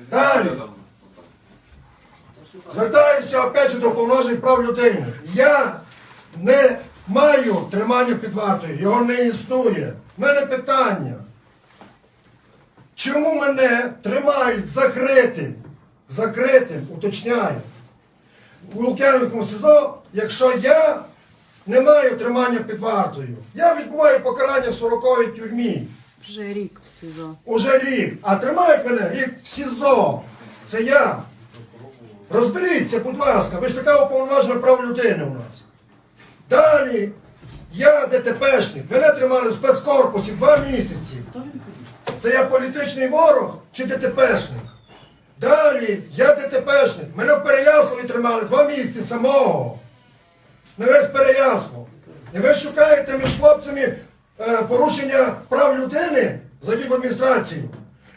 Далі. Звертаюся опять же до повноважень прав людини. Я не маю тримання під вартою, його не існує. У мене питання. Чому мене тримають закритим? Закритим, уточняю. У Лук'янівському СІЗО, якщо я не маю тримання під вартою, я відбуваю покарання в 40-й тюрмі. Вже рік в СІЗО. Уже рік, а тримають мене рік в СІЗО. Це я. Розберіться, будь ласка, ви ж така уповноважена прав людини у нас. Далі, я ДТПшник, мене тримали в спецкорпусі два місяці. Це я політичний ворог чи ДТПшник? Далі, я ДТПшник, мене в Переяславі тримали два місяці самого. Не весь Переяслав. І ви шукаєте між хлопцями порушення прав людини, зайдіть в адміністрацію.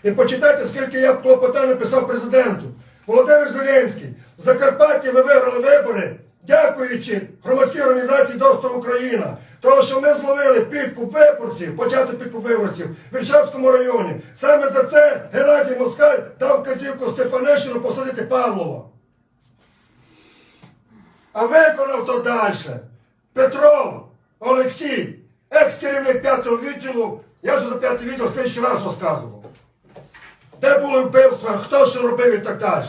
І почитайте, скільки я клопотань написав президенту. Володимир Зеленський, в Закарпатті ви виграли вибори, дякуючи громадській організації Достав Україна. Тому що ми зловили підкуп виборців, початок підкуп виборців в Віршавському районі. Саме за це Геннадій Москаль дав вказівку Стефанишину посадити Павлова. А виконав то далі. Петров Олексій, екс-керівник п'ятого відділу, я вже за п'ятий відділ тисячу раз розказував. Де були вбивства, хто що робив і так далі.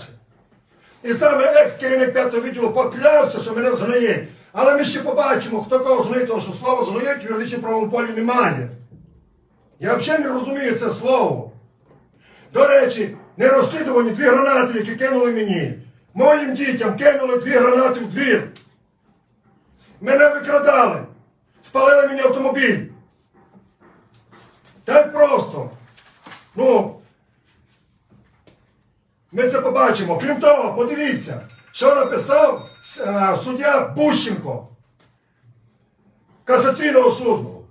І саме екс-керівник п'ятого відділу поклявся, що мене згноїть. Але ми ще побачимо, хто кого згноїть, тому що слово згноїть в юридичному правовому полі немає. Я взагалі не розумію це слово. До речі, не розслідувані дві гранати, які кинули мені. Моїм дітям кинули дві гранати в двір. Мене викрадали. Спалили мені автомобіль. Так просто. Ну, ми це побачимо. Крім того, подивіться, що написав е, суддя Бущенко Касаційного суду.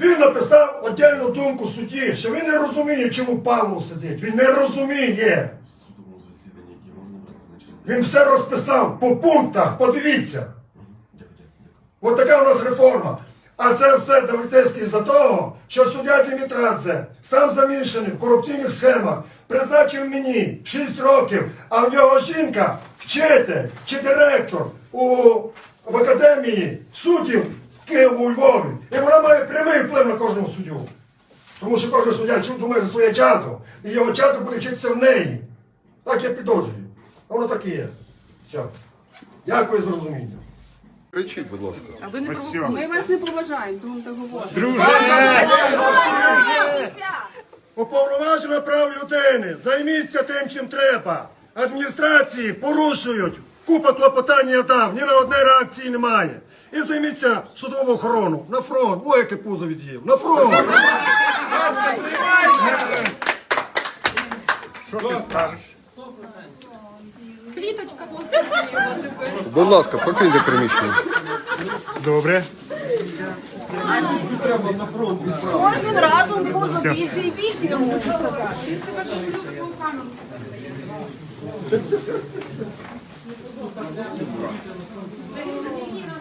Він написав отдельну думку судді, що він не розуміє, чому Павло сидить. Він не розуміє. Він все розписав по пунктах, подивіться. От така у нас реформа. А це все Давидецький за того, що суддя Дімітрадзе сам замішаний в корупційних схемах, призначив мені 6 років, а в нього жінка вчитель чи директор у, в академії суддів в Києві у Львові. І вона має прямий вплив на кожного суддю. Тому що кожен суддя думає за своє чадо, і його чадо буде вчитися в неї. Так я підозрюю. Воно так і є. Все. Дякую за розуміння. Кричіть, будь ласка. А ви не провокуєте. Ми вас не поважаємо, тому так говоримо. Уповноважена прав людини, займіться тим, чим треба. Адміністрації порушують. Купа клопотань я дав, ні на одної реакції немає. І займіться судову охорону. На фронт. Ой, яке пузо від'їв. На фронт. Квіточка посадила тепер. Будь ласка, покиньте приміщення. Добре. З Кожним разом пузо більше і більше, я можу сказати.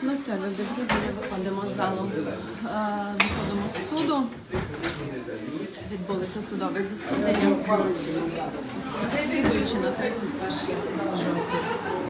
Ну все, люди, друзі, виходимо з залу. Е, Виходимо з суду. Відбулися судові засідання. Слідуючи на 31 жовтня.